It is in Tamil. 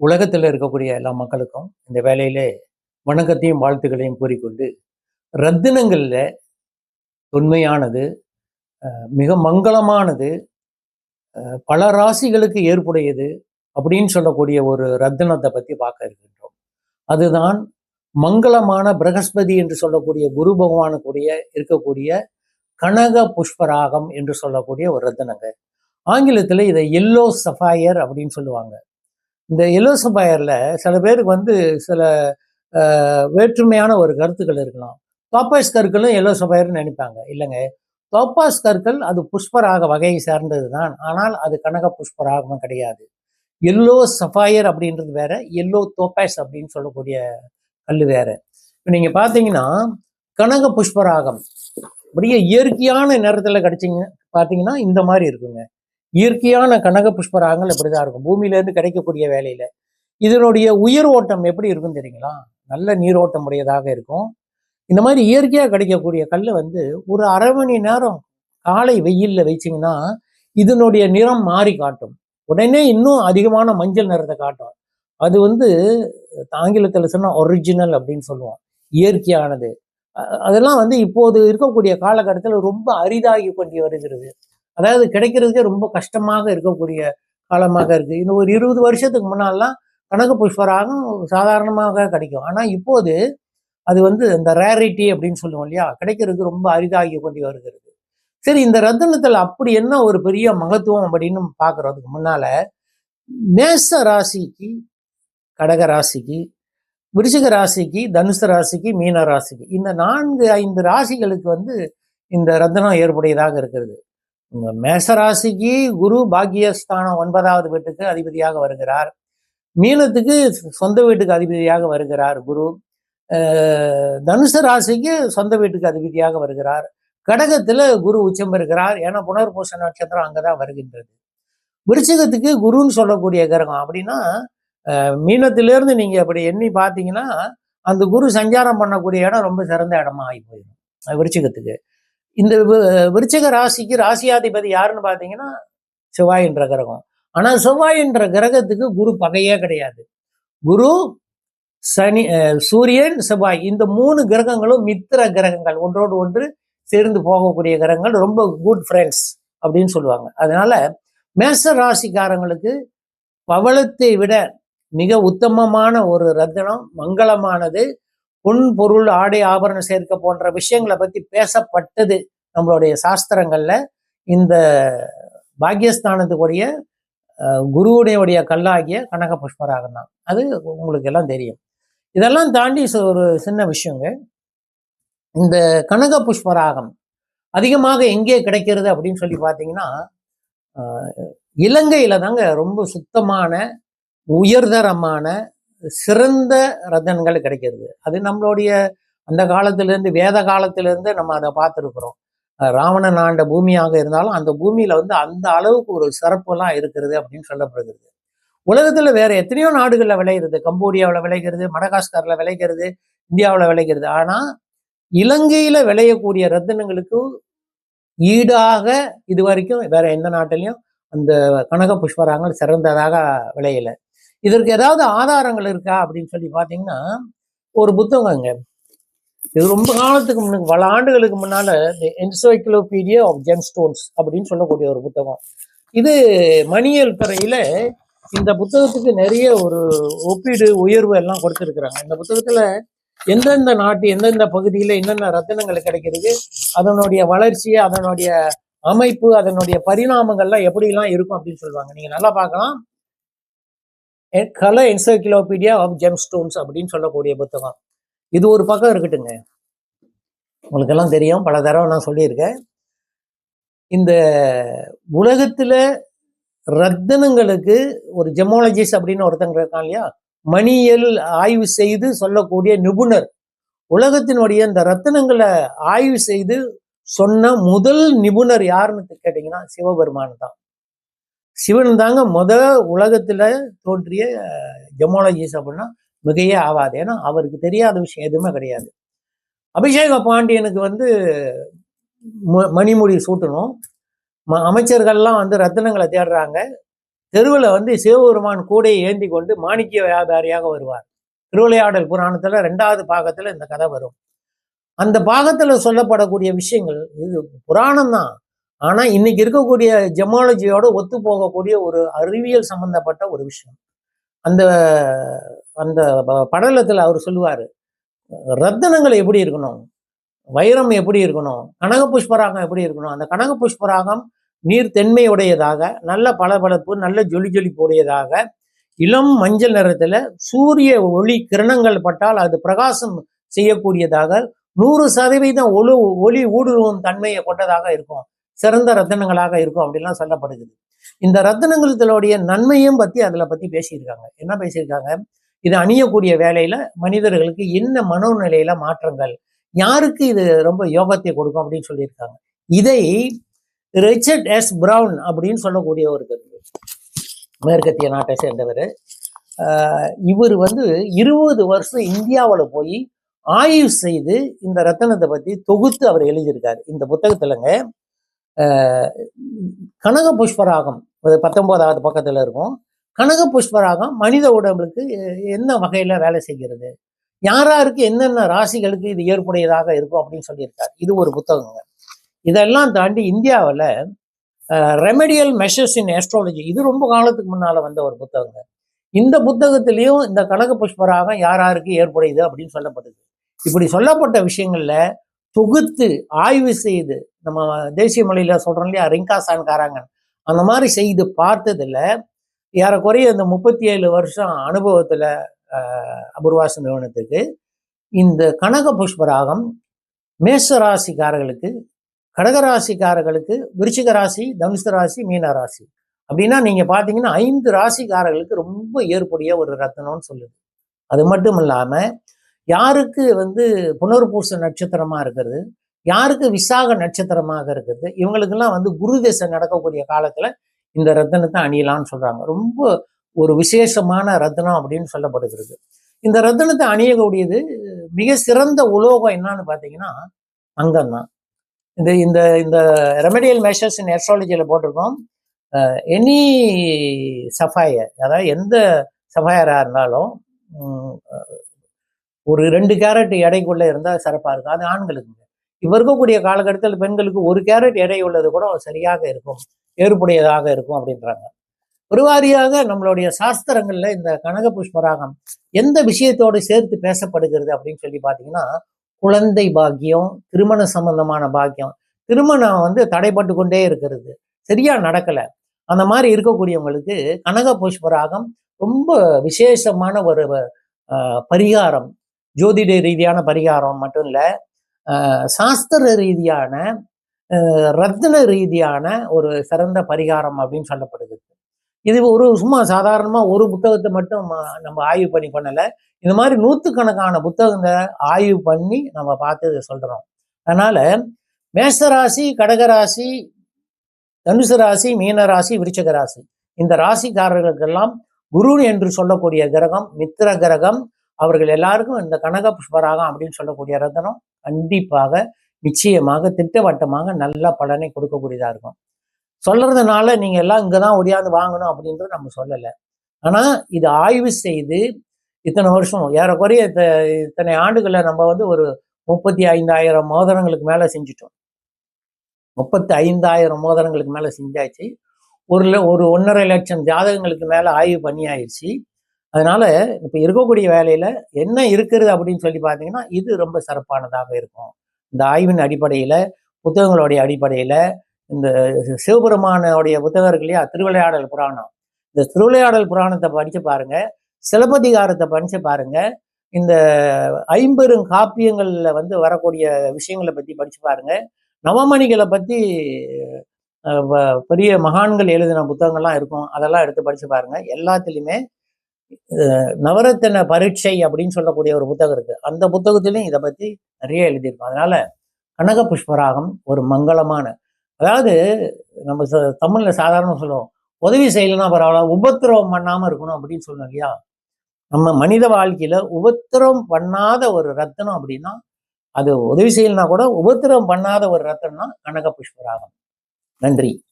உலகத்தில் இருக்கக்கூடிய எல்லா மக்களுக்கும் இந்த வேலையிலே வணக்கத்தையும் வாழ்த்துக்களையும் கூறிக்கொண்டு ரத்தினங்களில் தொன்மையானது மிக மங்களமானது பல ராசிகளுக்கு ஏற்புடையது அப்படின்னு சொல்லக்கூடிய ஒரு ரத்தினத்தை பற்றி பார்க்க இருக்கின்றோம். அதுதான் மங்களமான பிரகஸ்பதி என்று சொல்லக்கூடிய குரு பகவானுக்குரிய இருக்கக்கூடிய கனக புஷ்பராகம் என்று சொல்லக்கூடிய ஒரு ரத்தினங்க. ஆங்கிலத்தில் இதை எல்லோ சஃபாயர் அப்படின்னு சொல்லுவாங்க. இந்த எலோசபயரில் சில பேருக்கு வந்து சில வேற்றுமையான ஒரு கருத்துக்கள் இருக்கலாம். தோப்பாஸ் கற்களும் எலோசபயர்னு நினைப்பாங்க. இல்லைங்க. தோப்பாஸ் கற்கள் அது புஷ்பராக வகையை சார்ந்தது தான். ஆனால் அது கனக புஷ்பராகம் கிடையாது. எல்லோ சஃபயர் அப்படின்றது வேற எல்லோ தோப்பாஸ் அப்படின்னு சொல்லக்கூடிய கல் வேற. இப்போ நீங்கள் பார்த்தீங்கன்னா கனக புஷ்பராகம். அப்படியே இயற்கையான நிறத்தில் கிடைச்சிங்க பார்த்தீங்கன்னா இந்த மாதிரி இருக்குங்க. இயற்கையான கனக புஷ்பராகங்கள் இப்படிதான் இருக்கும்? பூமியிலேருந்து கிடைக்கக்கூடிய வேலையில. இதனுடைய உயிர் ஓட்டம் எப்படி இருக்கும் தெரியுங்களா? நல்ல நீரோட்டம் உடையதாக இருக்கும். இந்த மாதிரி இயற்கையாக கிடைக்கக்கூடிய கல் வந்து ஒரு அரை மணி நேரம் காலை வெயில்ல வச்சிங்கன்னா இதனுடைய நிறம் மாறி காட்டும். உடனே இன்னும் அதிகமான மஞ்சள் நிறத்தை காட்டும். அது வந்து ஆங்கிலத்தில் சொன்னால் ஒரிஜினல் அப்படின்னு சொல்லுவோம். இயற்கையானது. அதெல்லாம் வந்து இப்போது இருக்கக்கூடிய காலகட்டத்தில் ரொம்ப அரிதாகி கொண்டு வருகிறது. அதாவது கிடைக்கிறதுக்கே ரொம்ப கஷ்டமாக இருக்கக்கூடிய காலமாக இருக்குது இன்னும் ஒரு இருபது வருஷத்துக்கு முன்னாலாம் கனக புஷ்பராகம் சாதாரணமாக கிடைக்கும். ஆனால் இப்போது அது வந்து இந்த ரேரிட்டி அப்படின்னு சொல்லுவோம் இல்லையா? கிடைக்கிறதுக்கு ரொம்ப அரிதாகி கொண்டு வருகிறது. சரி இந்த ரத்தனத்தில் அப்படி என்ன ஒரு பெரிய மகத்துவம் அப்படின்னு பார்க்கறதுக்கு முன்னால்? மேச ராசிக்கு கடக ராசிக்கு விருச்சிக ராசிக்கு தனுசு ராசிக்கு மீன ராசிக்கு. இந்த நான்கு ஐந்து ராசிகளுக்கு வந்து இந்த ரத்தனம் ஏற்புடையதாக இருக்கிறது. மேசராசிக்கு குரு பாக்கியஸ்தானம் ஒன்பதாவது வீட்டுக்கு அதிபதியாக வருகிறார். மீனத்துக்கு சொந்த வீட்டுக்கு அதிபதியாக வருகிறார் குரு. தனுசு ராசிக்கு சொந்த வீட்டுக்கு அதிபதியாக வருகிறார். கடகத்துல குரு உச்சம் இருக்கிறார் ஏன்னா புனர்பூச நட்சத்திரம் அங்கதான் வருகின்றது. விருச்சிகத்துக்கு குருன்னு சொல்லக்கூடிய கிரகம் அப்படின்னா மீனத்திலேருந்து மீனத்திலிருந்து நீங்க அப்படி எண்ணி பார்த்தீங்கன்னா அந்த குரு சஞ்சாரம் பண்ணக்கூடிய இடம் ரொம்ப சிறந்த இடமா ஆகி போயிடும். அஹ் விருச்சிகத்துக்கு. இந்த விருச்சிக ராசிக்கு ராசியாதிபதி யாருன்னு பார்த்தீங்கன்னா செவ்வாய் என்ற கிரகம் ஆனால் செவ்வாய் என்ற கிரகத்துக்கு குரு பகையே கிடையாது. குரு சனி அஹ் சூரியன் செவ்வாய். இந்த மூணு கிரகங்களும் மித்திர கிரகங்கள். ஒன்றோடு ஒன்று சேர்ந்து போகக்கூடிய கிரகங்கள். ரொம்ப குட் ஃப்ரெண்ட்ஸ் அப்படின்னு சொல்லுவாங்க. அதனால மேச ராசிக்காரங்களுக்கு பவளத்தை விட மிக உத்தமமான ஒரு ரத்தினம் மங்களமானது. பொன் பொருள் ஆடை ஆபரணம் சேர்க்க போன்ற விஷயங்களை பத்தி பேசப்பட்டது நம்மளுடைய சாஸ்திரங்கள்ல. இந்த பாக்கியஸ்தானத்துக்குரிய குருவுடைய கல்லாகிய கனக புஷ்பராகம் தான் அது உங்களுக்கு எல்லாம் தெரியும். இதெல்லாம் தாண்டி ச- ஒரு சின்ன விஷயங்க. இந்த கனக புஷ்பராகம் அதிகமாக எங்கே கிடைக்கிறது அப்படின்னு சொல்லி பார்த்தீங்கன்னா இலங்கையில தாங்க ரொம்ப சுத்தமான உயர்தரமான சிறந்த ரத்தனங்கள் கிடைக்கிறது. அது நம்மளுடைய அந்த காலத்திலேருந்து வேத காலத்திலேருந்து நம்ம அதை பார்த்துருக்குறோம். ராவணன் ஆண்ட பூமியாக இருந்தாலும் அந்த பூமியில வந்து அந்த அளவுக்கு ஒரு சிறப்புலாம் இருக்கிறது அப்படின்னு சொல்லப்படுகிறது. உலகத்தில் வேற எத்தனையோ நாடுகளில் விளைகிறது. கம்போடியாவில் விளைகிறது மடகாஸ்கர்ல விளைகிறது இந்தியாவில் விளைகிறது. ஆனால் இலங்கையில் விளையக்கூடிய ரத்தினங்களுக்கு ஈடாக இது வரைக்கும் வேற எந்த நாட்டிலையும் அந்த கனக புஷ்பராங்கள் சிறந்ததாக விளையலை. இதற்கு ஏதாவது ஆதாரங்கள் இருக்கா அப்படின்னு சொல்லி பார்த்தீங்கன்னா ஒரு புத்தகங்க இது ரொம்ப காலத்துக்கு முன்னுக்கு பல ஆண்டுகளுக்கு முன்னால என்சைக்ளோபீடியா ஆஃப் ஜென் ஸ்டோன்ஸ் அப்படின்னு சொல்லக்கூடிய ஒரு புத்தகம். இது மணியல் துறையில இந்த புத்தகத்துக்கு நிறைய ஒரு ஒப்பீடு உயர்வு எல்லாம் கொடுத்துருக்குறாங்க. இந்த புத்தகத்துல எந்தெந்த நாட்டு எந்தெந்த பகுதியில என்னென்ன ரத்தினங்கள் கிடைக்கிறது அதனுடைய வளர்ச்சி அதனுடைய அமைப்பு அதனுடைய பரிணாமங்கள்லாம் எப்படிலாம் இருக்கும் அப்படின்னு சொல்லுவாங்க. நீங்க நல்லா பார்க்கலாம். கல என்சைக்ளோபீடியா ஆஃப் ஜெம் ஸ்டோன்ஸ் அப்படின்னு சொல்லக்கூடிய புத்தகம். இது ஒரு பக்கம் இருக்கட்டுங்க. உங்களுக்கெல்லாம் தெரியும் பல தடவை நான் சொல்லியிருக்கேன். இந்த உலகத்துல ரத்தினங்களுக்கு ஒரு ஜெமாலஜிஸ்ட் அப்படின்னு ஒருத்தங்க இருக்கான் இல்லையா? மணியல் ஆய்வு செய்து சொல்லக்கூடிய நிபுணர். உலகத்தினுடைய இந்த ரத்தனங்களை ஆய்வு செய்து சொன்ன முதல் நிபுணர் யாருன்னு கேட்டிங்கன்னா சிவபெருமான் தான். சிவன் தாங்க முத உலகத்துல தோன்றிய ஜமாலஜிஸ் அப்படின்னா மிகையே ஆகாது ஏன்னா அவருக்கு தெரியாத விஷயம் எதுவுமே கிடையாது. அபிஷேக பாண்டியனுக்கு வந்து ம- மணிமுடி சூட்டணும். ம- அமைச்சர்கள்லாம் வந்து ரத்தினங்களை தேடுறாங்க. தெருவில் வந்து சிவபெருமான் கூடையை ஏந்தி கொண்டு மாணிக்கிய வியாபாரியாக வருவார். திருவிளையாடல் புராணத்தில் ரெண்டாவது பாகத்தில் இந்த கதை வரும். அந்த பாகத்தில் சொல்லப்படக்கூடிய விஷயங்கள் இது புராணம் தான் ஆனால் இன்னைக்கு இருக்கக்கூடிய ஜெமாலஜியோட ஒத்து போகக்கூடிய ஒரு அறிவியல் சம்பந்தப்பட்ட ஒரு விஷயம். அந்த அந்த ப- அவர் சொல்லுவார் ரத்தனங்கள் எப்படி இருக்கணும்? வைரம் எப்படி இருக்கணும்? கனக புஷ்பராகம் எப்படி இருக்கணும்? அந்த கனக புஷ்பராகம் நீர் தென்மையுடையதாக நல்ல பளபளப்பு நல்ல ஜொலி ஜொலிப்பு உடையதாக இளம் மஞ்சள் நிறத்தில் சூரிய ஒளி கிரணங்கள் பட்டால் அது பிரகாசம் செய்யக்கூடியதாக நூறு சதவீதம் ஒளி ஒளி ஊடுருவும் தன்மையை கொண்டதாக இருக்கும். சிறந்த ரத்தினங்களாக இருக்கும் அப்படின்லாம் சொல்லப்படுகிறது. இந்த ரத்தினங்களுடைய நன்மையும் பத்தி அதுல பத்தி பேசியிருக்காங்க. என்ன பேசியிருக்காங்க? இது அணியக்கூடிய வேலையில மனிதர்களுக்கு என்ன மனோநிலையில மாற்றங்கள்? யாருக்கு இது ரொம்ப யோகத்தை கொடுக்கும் அப்படின்னு சொல்லியிருக்காங்க. இதை ரிச்சர்ட் எஸ் பிரவுன் அப்படின்னு சொல்லக்கூடிய ஒரு மேற்கத்திய நாட்டை சேர்ந்தவர். இவர் வந்து இருபது வருஷம் இந்தியாவில் போய் ஆய்வு செய்து இந்த ரத்தனத்தை பத்தி தொகுத்து அவர் எழுதியிருக்காரு. இந்த புத்தகத்துலங்க கனக புஷ்பராகம் அது பத்தொன்பதாவது பக்கத்துல இருக்கும். கனக புஷ்பராகம் மனித உடம்புக்கு என்ன வகையில வேலை செய்கிறது? யாராருக்கு என்னென்ன ராசிகளுக்கு இது ஏற்புடையதாக இருக்கும் அப்படின்னு சொல்லியிருக்காரு. இது ஒரு புத்தகங்க. இதெல்லாம் தாண்டி இந்தியாவில் ரெமெடியல் மெஷர்ஸ் இன் ஆஸ்ட்ராலஜி இது ரொம்ப காலத்துக்கு முன்னால வந்த ஒரு புத்தகங்க. இந்த புத்தகத்திலையும் இந்த கனக புஷ்பராகம் யார் யாருக்கு ஏற்புடையது அப்படின்னு சொல்லப்படுது இப்படி சொல்லப்பட்ட விஷயங்கள்ல தொகுத்து ஆய்வு செய்து நம்ம தேசிய மொழியில சொல்றோம் இல்லையா ரிங்காசான்காராங்க. அந்த மாதிரி செய்து பார்த்ததுல ஏறக்குறைய இந்த முப்பத்தி ஏழு வருஷம் அனுபவத்துல ஆஹ், அபூர்வாச நிறுவனத்துக்கு இந்த கனக புஷ்பராகம் மேஷ ராசிக்காரர்களுக்கு கடகராசிக்காரர்களுக்கு விருச்சிக ராசி தனுசு ராசி மீன ராசி. அப்படின்னா நீங்க பார்த்தீங்கன்னா ஐந்து ராசிக்காரர்களுக்கு ரொம்ப ஏற்புடைய ஒரு ரத்னம்னு சொல்லுது. அது மட்டும் இல்லாம யாருக்கு வந்து புனர்பூச நட்சத்திரமா இருக்கிறது? யாருக்கு விசாக நட்சத்திரமாக இருக்குது? இவங்களுக்கெல்லாம் வந்து குரு தேசம் நடக்கக்கூடிய காலத்துல இந்த ரத்தனத்தை அணியலாம்னு சொல்றாங்க. ரொம்ப ஒரு விசேஷமான ரத்தனம் அப்படின்னு சொல்லப்படுகிறது. இந்த ரத்தனத்தை அணியக்கூடியது மிக சிறந்த உலோகம் என்னன்னு பார்த்தீங்கன்னா அங்கம்தான். இந்த இந்த இந்த ரெமடியல் மெஷர்ஸ் இன் எஸ்ட்ராலஜியில் போட்டிருக்கோம். எனி சஃபாயர் அதாவது எந்த சஃபாயராக இருந்தாலும் உம், ஒரு ரெண்டு கேரட் எடைக்குள்ளே இருந்தால் சிறப்பாக இருக்கும். அது ஆண்களுக்கு இப்போ இருக்கக்கூடிய காலகட்டத்தில் பெண்களுக்கு ஒரு கேரட் எடை உள்ளது கூட சரியாக இருக்கும் ஏற்புடையதாக இருக்கும் அப்படின்றாங்க. ஒரு வாரியாக நம்மளுடைய சாஸ்திரங்கள்ல இந்த கனக புஷ்பராகம் எந்த விஷயத்தோடு சேர்த்து பேசப்படுகிறது அப்படின்னு சொல்லி பார்த்தீங்கன்னா குழந்தை பாக்கியம் திருமண சம்பந்தமான பாக்கியம். திருமணம் வந்து தடைப்பட்டு கொண்டே இருக்கிறது. சரியா நடக்கலை. அந்த மாதிரி இருக்கக்கூடியவங்களுக்கு கனக புஷ்பராகம் ரொம்ப விசேஷமான ஒரு பரிகாரம். ஜோதிட ரீதியான பரிகாரம் மட்டும் இல்ல சாஸ்திர ரீதியான அஹ், ரத்தின ரீதியான ஒரு சிறந்த பரிகாரம் அப்படின்னு சொல்லப்படுது. இது ஒரு சும்மா சாதாரணமா ஒரு புத்தகத்தை மட்டும் நம்ம ஆய்வு பண்ணி பண்ணலை. இந்த மாதிரி நூற்றுக்கணக்கான புத்தகங்களை ஆய்வு பண்ணி நம்ம பார்த்து சொல்கிறோம் சொல்றோம். அதனால கடகராசி தனுசு ராசி மீன ராசி விருச்சக ராசி. இந்த ராசிக்காரர்களுக்கெல்லாம் குரு என்று சொல்லக்கூடிய கிரகம் மித்திர கிரகம் அவர்கள் எல்லாருக்கும் இந்த கனக புஷ்பராகம் அப்படின்னு சொல்லக்கூடிய ரத்தனம் கண்டிப்பாக நிச்சயமாக திட்டவட்டமாக நல்ல பலனை கொடுக்கக்கூடியதா இருக்கும். சொல்றதுனால நீங்க எல்லாம் இங்கதான் ஒடியாந்து வாங்கணும் அப்படின்றது நம்ம சொல்லலை. ஆனா இது ஆய்வு செய்து இத்தனை வருஷம் ஏறக்குறைய இத்த- இத்தனை ஆண்டுகளை நம்ம வந்து ஒரு முப்பத்தி ஐந்தாயிரம் மோதிரங்களுக்கு மேல செஞ்சுட்டோம். முப்பத்தி ஐந்தாயிரம் மோதிரங்களுக்கு மேல செஞ்சாச்சு. ஒரு ஒரு ஒன்றரை லட்சம் ஜாதகங்களுக்கு மேல ஆய்வு பண்ணியாயிடுச்சு அதனால் இப்போ இருக்கக்கூடிய வேலையில் என்ன இருக்கிறது அப்படின்னு சொல்லி பார்த்தீங்கன்னா இது ரொம்ப சிறப்பானதாக இருக்கும். இந்த ஆய்வின் அடிப்படையில் புத்தகங்களுடைய அடிப்படையில் இந்த சிவபெருமானுடைய புத்தகம் இருக்கு இல்லையா திருவிளையாடல் புராணம். இந்த திருவிளையாடல் புராணத்தை படித்து பாருங்க சிலப்பதிகாரத்தை படித்து பாருங்க இந்த ஐம்பெரும் காப்பியங்களில் வந்து வரக்கூடிய விஷயங்களை பற்றி படித்து பாருங்க. நவமணிகளை பற்றி வ- பெரிய மகான்கள் எழுதின புத்தகங்கள்லாம் இருக்கும் அதெல்லாம் எடுத்து படித்து பாருங்க. எல்லாத்துலேயுமே நவரத்தின பரீட்சை அப்படின்னு சொல்லக்கூடிய ஒரு புத்தகம் இருக்கு. அந்த புத்தகத்திலையும் இதை பத்தி நிறைய எழுதியிருக்கோம். அதனால கனக புஷ்பராகம் ஒரு மங்களமான அதாவது நம்ம ச- தமிழ்ல சாதாரண சொல்லுவோம் உதவி செய்யலைன்னா பரவாயில்ல உபத்திரவம் பண்ணாம இருக்கணும் அப்படின்னு சொல்லணும் இல்லையா? நம்ம மனித வாழ்க்கையில உபத்திரம் பண்ணாத ஒரு ரத்தனம் அப்படின்னா அது உதவி செய்யலைன்னா கூட உபத்திரம் பண்ணாத ஒரு ரத்தனம்னா கனக புஷ்பராகம். நன்றி.